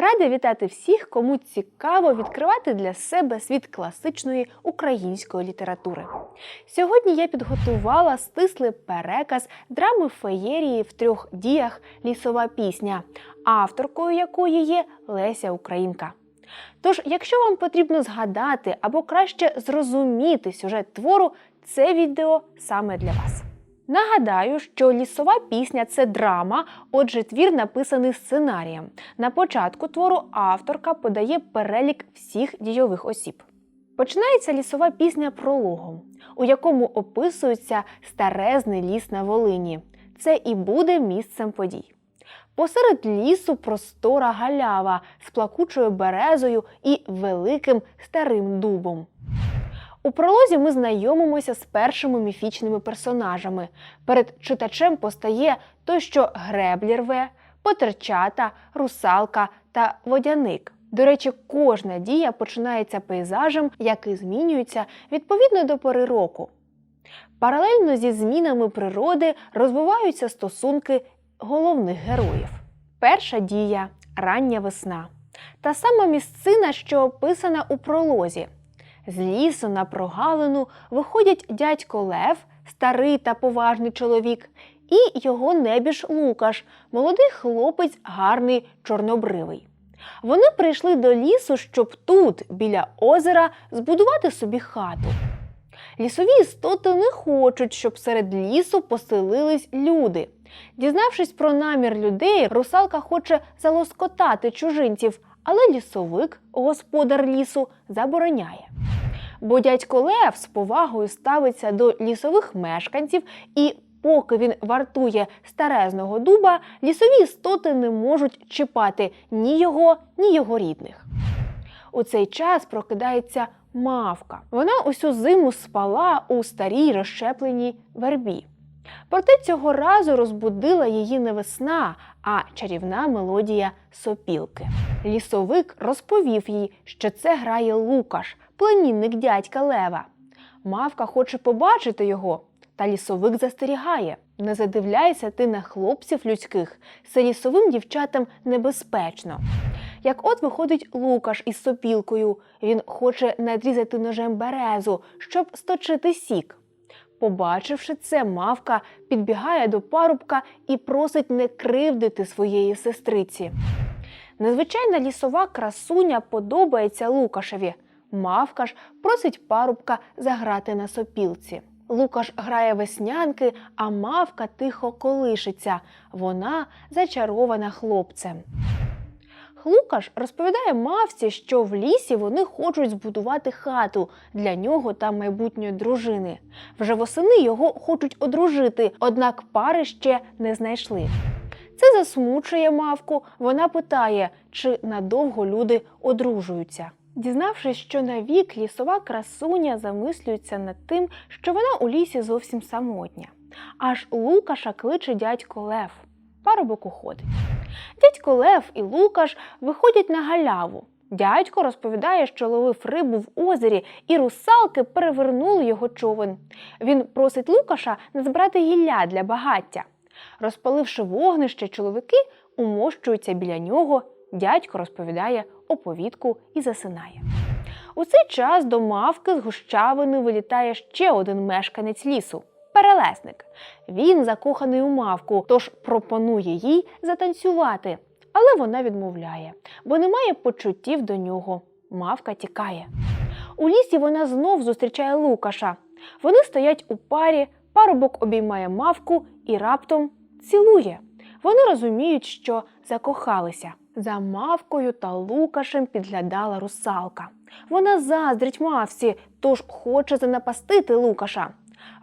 Рада вітати всіх, кому цікаво відкривати для себе світ класичної української літератури. Сьогодні я підготувала стислий переказ драми феєрії в трьох діях Лісова пісня, авторкою якої є Леся Українка. Тож, якщо вам потрібно згадати або краще зрозуміти сюжет твору, це відео саме для вас. Нагадаю, що лісова пісня це драма, отже, твір написаний сценарієм. На початку твору авторка подає перелік всіх дійових осіб. Починається лісова пісня прологом, у якому описується старезний ліс на Волині. Це і буде місцем подій. Посеред лісу простора галява з плакучою березою і великим старим дубом. У пролозі ми знайомимося з першими міфічними персонажами. Перед читачем постає той, що греблі рве, потерчата, русалка та водяник. До речі, кожна дія починається пейзажем, який змінюється відповідно до пори року. Паралельно зі змінами природи розвиваються стосунки головних героїв. Перша дія рання весна. Та сама місцина, що описана у пролозі. З лісу на прогалину виходять дядько Лев, старий та поважний чоловік, і його небіж Лукаш, молодий хлопець, гарний чорнобривий. Вони прийшли до лісу, щоб тут, біля озера, збудувати собі хату. Лісові істоти не хочуть, щоб серед лісу поселились люди. Дізнавшись про намір людей, русалка хоче залоскотати чужинців, але лісовик, господар лісу, забороняє. Бо дядько Лев з повагою ставиться до лісових мешканців, і поки він вартує старезного дуба, лісові істоти не можуть чіпати ні його, ні його рідних. У цей час прокидається мавка. Вона усю зиму спала у старій розщепленій вербі. Проте цього разу розбудила її не весна, а чарівна мелодія сопілки. Лісовик розповів їй, що це грає Лукаш, племінник дядька Лева. Мавка хоче побачити його, та лісовик застерігає. Не задивляйся ти на хлопців людських, це лісовим дівчатам небезпечно. Як от виходить Лукаш із сопілкою, він хоче надрізати ножем березу, щоб сточити сік. Побачивши це, мавка підбігає до парубка і просить не кривдити своєї сестриці. Незвичайна лісова красуня подобається Лукашеві. Мавка ж просить парубка заграти на сопілці. Лукаш грає веснянки, а мавка тихо колишиться. Вона зачарована хлопцем. Лукаш розповідає мавці, що в лісі вони хочуть збудувати хату для нього та майбутньої дружини. Вже восени його хочуть одружити, однак пари ще не знайшли. Це засмучує мавку. Вона питає, чи надовго люди одружуються. Дізнавшись, що навік лісова красуня замислюється над тим, що вона у лісі зовсім самотня. Аж Лукаша кличе дядько Лев. Парубок уходить. Дядько Лев і Лукаш виходять на галяву. Дядько розповідає, що ловив рибу в озері, і русалки перевернули його човен. Він просить Лукаша назбирати гілля для багаття. Розпаливши вогнище, чоловіки умощуються біля нього. Дядько розповідає оповідку і засинає. У цей час до мавки з гущавини вилітає ще один мешканець лісу перелесник. Він закоханий у мавку, тож пропонує їй затанцювати. Але вона відмовляє, бо не має почуттів до нього. Мавка тікає. У лісі вона знов зустрічає Лукаша. Вони стоять у парі, парубок обіймає мавку і раптом цілує. Вони розуміють, що закохалися. За мавкою та Лукашем підглядала русалка. Вона заздрить мавці, тож хоче занапастити Лукаша.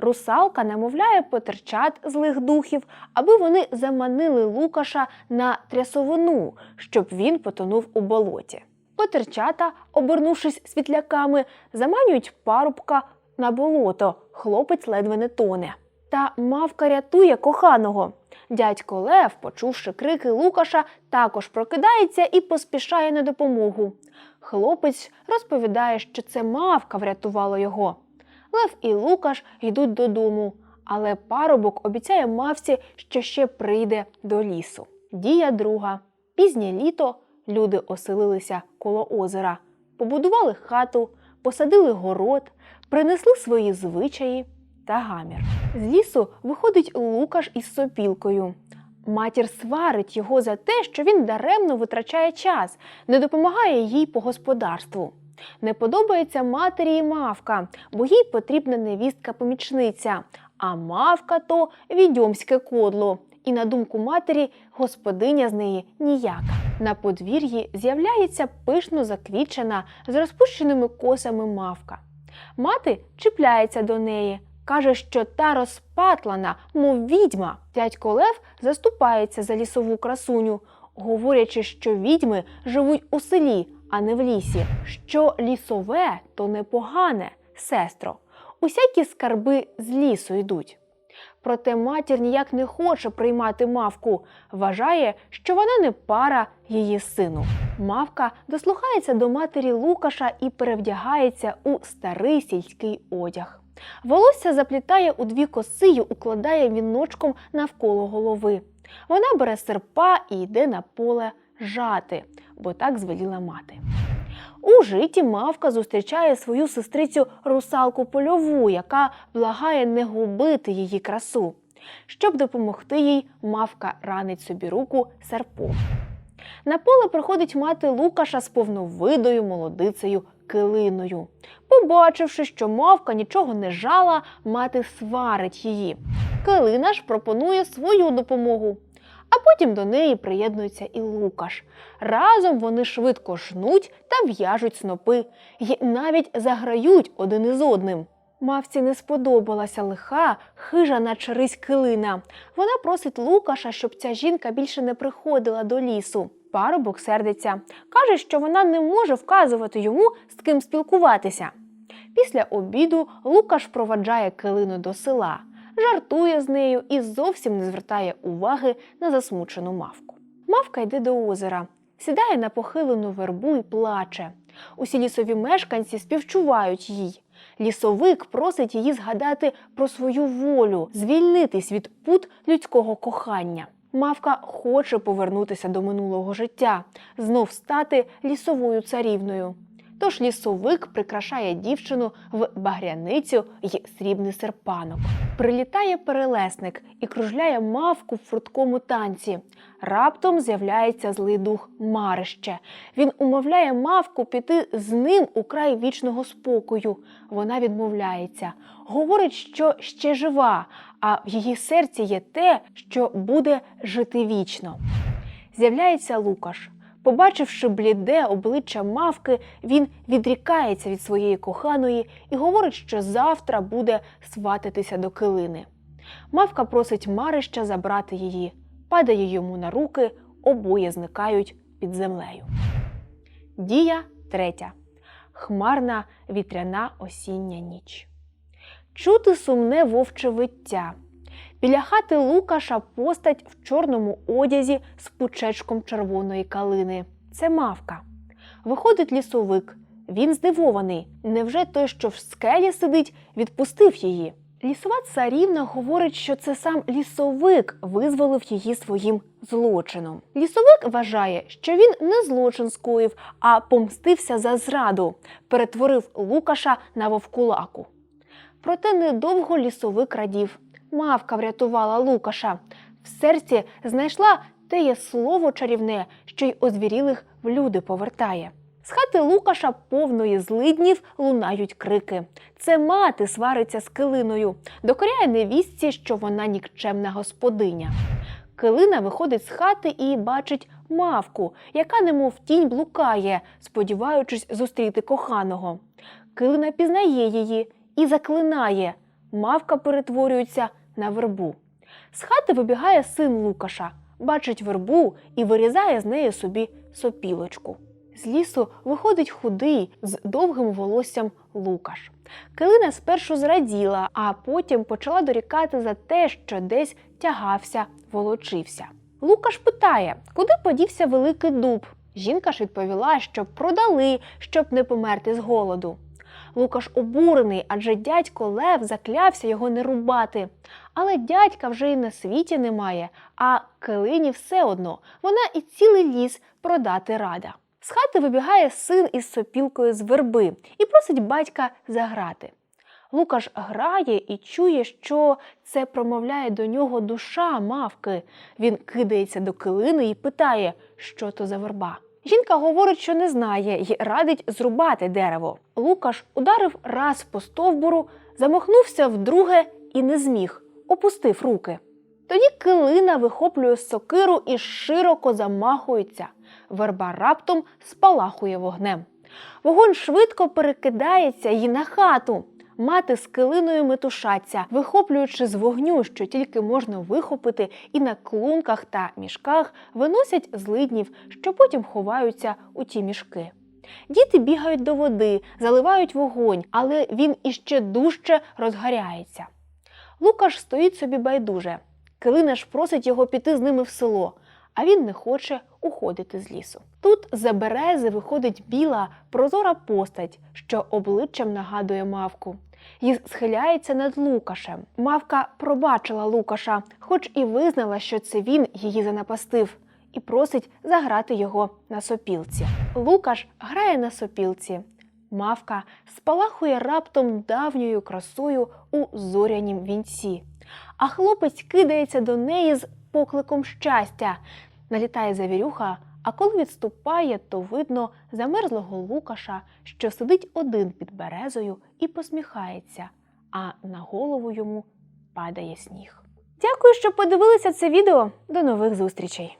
Русалка намовляє потерчат злих духів, аби вони заманили Лукаша на трясовину, щоб він потонув у болоті. Потерчата, обернувшись світляками, заманюють парубка на болото. Хлопець ледве не тоне. Та мавка рятує коханого. Дядько Лев, почувши крики Лукаша, також прокидається і поспішає на допомогу. Хлопець розповідає, що це мавка врятувала його. Лев і Лукаш йдуть додому, але парубок обіцяє мавці, що ще прийде до лісу. Дія друга. Пізнє літо Люди оселилися коло озера, побудували хату, посадили город, принесли свої звичаї та гамір. З лісу виходить Лукаш із сопілкою. Матір сварить його за те, що він даремно витрачає час, не допомагає їй по господарству. Не подобається матері і мавка, бо їй потрібна невістка-помічниця, а мавка то відьомське кодло. І на думку матері, господиня з неї ніяка. На подвір'ї з'являється пишно заквічена з розпущеними косами мавка. Мати чіпляється до неї, каже, що та розпатлана, мов відьма. Дядько Лев заступається за лісову красуню, говорячи, що відьми живуть у селі, а не в лісі. Що лісове то непогане, сестро. Усякі скарби з лісу йдуть. Проте матір ніяк не хоче приймати мавку, вважає, що вона не пара її сину. Мавка дослухається до матері Лукаша і перевдягається у старий сільський одяг. Волосся заплітає у дві коси й укладає віночком навколо голови. Вона бере серпа і йде на поле жати, бо так звеліла мати. У житті мавка зустрічає свою сестрицю русалку польову, яка благає не губити її красу. Щоб допомогти їй, мавка ранить собі руку серпом. На поле приходить мати Лукаша з повновидою молодицею килиною. Побачивши, що мавка нічого не жала, мати сварить її. Килина ж пропонує свою допомогу. А потім до неї приєднується і Лукаш. Разом вони швидко жнуть та в'яжуть снопи, і навіть заграють один із одним. Мавці не сподобалася лиха, хижа наче рись килина. Вона просить Лукаша, щоб ця жінка більше не приходила до лісу. Парубок сердиться, каже, що вона не може вказувати йому, з ким спілкуватися. Після обіду Лукаш проваджає килину до села, жартує з нею і зовсім не звертає уваги на засмучену мавку. Мавка йде до озера, сідає на похилену вербу і плаче. Усі лісові мешканці співчувають їй. Лісовик просить її згадати про свою волю, звільнитись від пут людського кохання. Мавка хоче повернутися до минулого життя, знов стати лісовою царівною. Тож лісовик прикрашає дівчину в багряницю й срібний серпанок. Прилітає перелесник і кружляє мавку в фруткому танці. Раптом з'являється злий дух Марище. Він умовляє мавку піти з ним у край вічного спокою. Вона відмовляється, говорить, що ще жива, а в її серці є те, що буде жити вічно. З'являється Лукаш. Побачивши бліде обличчя мавки, він відрікається від своєї коханої і говорить, що завтра буде свататися до килини. Мавка просить Марища забрати її, падає йому на руки, обоє зникають під землею. Дія третя. Хмарна вітряна осіння ніч. Чути сумне вовче виття. Біля хати Лукаша постать в чорному одязі з пучечком червоної калини. Це мавка. Виходить лісовик. Він здивований. Невже той, що в скелі сидить, відпустив її? Лісова царівна говорить, що це сам лісовик визволив її своїм злочином. Лісовик вважає, що він не злочин скоїв, а помстився за зраду, перетворив Лукаша на вовкулаку. Проте недовго лісовик радів. Мавка врятувала Лукаша. В серці знайшла теє слово чарівне, що й озвірілих в люди повертає. З хати Лукаша повної злиднів лунають крики. Це мати свариться з килиною, докоряє невістці, що вона нікчемна господиня. Килина виходить з хати і бачить мавку, яка немов тінь блукає, сподіваючись зустріти коханого. Килина пізнає її і заклинає. Мавка перетворюється на вербу. З хати вибігає син Лукаша, бачить вербу і вирізає з неї собі сопілочку. З лісу виходить худий з довгим волоссям Лукаш. Килина спершу зраділа, а потім почала дорікати за те, що десь тягався, волочився. Лукаш питає, куди подівся великий дуб. Жінка ж відповіла, що продали, щоб не померти з голоду. Лукаш обурений, адже дядько Лев заклявся його не рубати. Але дядька вже й на світі немає, а килині все одно вона і цілий ліс продати рада. З хати вибігає син із сопілкою з верби і просить батька заграти. Лукаш грає і чує, що це промовляє до нього душа мавки. Він кидається до килини і питає, що то за верба. Жінка говорить, що не знає і радить зрубати дерево. Лукаш ударив раз по стовбуру, замахнувся вдруге і не зміг, опустив руки. Тоді килина вихоплює сокиру і широко замахується. Верба раптом спалахує вогнем. Вогонь швидко перекидається й на хату. Мати з килиною метушаться, вихоплюючи з вогню, що тільки можна вихопити, і на клунках та мішках виносять злиднів, що потім ховаються у ті мішки. Діти бігають до води, заливають вогонь, але він іще дужче розгаряється. Лукаш стоїть собі байдуже. Килина ж просить його піти з ними в село, а він не хоче уходити з лісу. Тут за берези виходить біла прозора постать, що обличчям нагадує мавку. І схиляється над Лукашем. Мавка пробачила Лукаша, хоч і визнала, що це він її занапастив, і просить заграти його на сопілці. Лукаш грає на сопілці. Мавка спалахує раптом давньою красою у зорянім вінці. А хлопець кидається до неї з покликом щастя. Налітає завірюха, а коли відступає, то видно замерзлого Лукаша, що сидить один під березою і посміхається, а на голову йому падає сніг. Дякую, що подивилися це відео. До нових зустрічей!